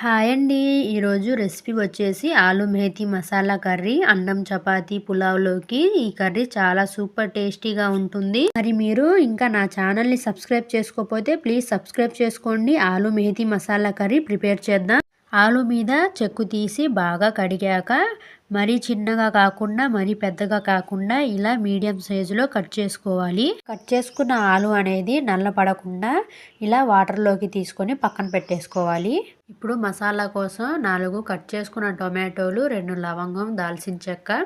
Hi అండి. ఈరోజు recipe వచ్చేసి ఆలు మేతి మసాలా కర్రీ అన్నం చపాతీ పులావ్లోకి. ఈ కర్రీ చాలా సూపర్ టేస్టీగా ఉంటుంది. మరి మీరు ఇంకా నా ఛానల్ని సబ్స్క్రైబ్ చేసుకోకపోతే ప్లీజ్ సబ్స్క్రైబ్ చేసుకోండి. ఆలు మేతి మసాలా కర్రీ ప్రిపేర్ చేద్దాం. ఆలు మీద చెక్కు తీసి బాగా కడిగాక మరీ చిన్నగా కాకుండా మరీ పెద్దగా కాకుండా ఇలా మీడియం సైజులో కట్ చేసుకోవాలి. కట్ చేసుకున్న ఆలు అనేది నల్ల పడకుండా ఇలా వాటర్లోకి తీసుకొని పక్కన పెట్టేసుకోవాలి. ఇప్పుడు మసాలా కోసం నాలుగు కట్ చేసుకున్న టొమాటోలు రెండు లవంగం దాల్చిన చెక్క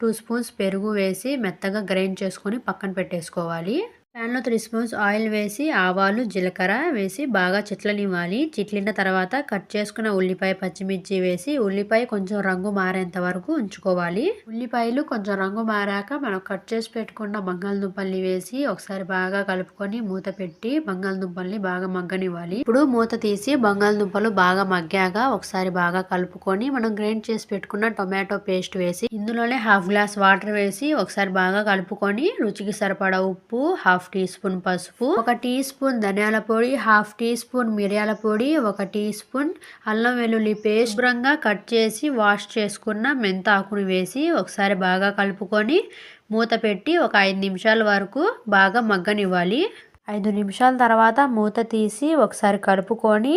టూ స్పూన్స్ పెరుగు వేసి మెత్తగా గ్రైండ్ చేసుకొని పక్కన పెట్టేసుకోవాలి. ప్యాన్లో త్రీ స్పూన్స్ ఆయిల్ వేసి ఆవాలు జీలకర్ర వేసి బాగా చిట్లనివ్వాలి. చిట్లిన తర్వాత కట్ చేసుకున్న ఉల్లిపాయ పచ్చిమిర్చి వేసి ఉల్లిపాయ కొంచెం రంగు మారేంత వరకు ఉంచుకోవాలి. ఉల్లిపాయలు కొంచెం రంగు మారాక మనం కట్ చేసి పెట్టుకున్న బంగాళదుంపల్ని వేసి ఒకసారి బాగా కలుపుకొని మూత పెట్టి బంగాళదుంపల్ని బాగా మగ్గనివ్వాలి. ఇప్పుడు మూత తీసి బంగాళదుంపలు బాగా మగ్గాక ఒకసారి బాగా కలుపుకొని మనం గ్రైండ్ చేసి పెట్టుకున్న టొమాటో పేస్ట్ వేసి ఇందులోనే హాఫ్ గ్లాస్ వాటర్ వేసి ఒకసారి బాగా కలుపుకొని రుచికి సరిపడా ఉప్పు హాఫ్ హాఫ్ టీ స్పూన్ పసుపు ఒక టీ స్పూన్ ధనియాల పొడి హాఫ్ టీ స్పూన్ మిరియాల పొడి ఒక టీ స్పూన్ అల్లం వెల్లుల్లి పేస్ట్ శుభ్రంగా కట్ చేసి వాష్ చేసుకున్న మెంతాకును వేసి ఒకసారి బాగా కలుపుకొని మూత పెట్టి ఒక ఐదు నిమిషాల వరకు బాగా మగ్గనివ్వాలి. ఐదు నిమిషాల తర్వాత మూత తీసి ఒకసారి కలుపుకొని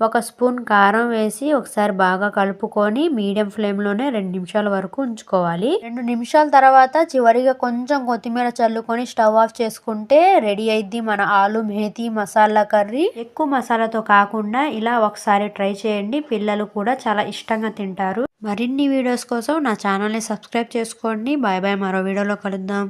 ఒక స్పూన్ కారం వేసి ఒకసారి బాగా కలుపుకొని మీడియం ఫ్లేమ్లోనే రెండు నిమిషాల వరకు ఉంచుకోవాలి. రెండు నిమిషాల తర్వాత చివరిగా కొంచెం కొత్తిమీర చల్లుకొని స్టవ్ ఆఫ్ చేసుకుంటే రెడీ అయింది మన ఆలు మేతి మసాలా కర్రీ. ఎక్కువ మసాలాతో కాకుండా ఇలా ఒకసారి ట్రై చేయండి. పిల్లలు కూడా చాలా ఇష్టంగా తింటారు. మరిన్ని వీడియోస్ కోసం నా ఛానల్ని సబ్స్క్రైబ్ చేసుకోండి. Bye bye. మరో వీడియోలో కలుద్దాం.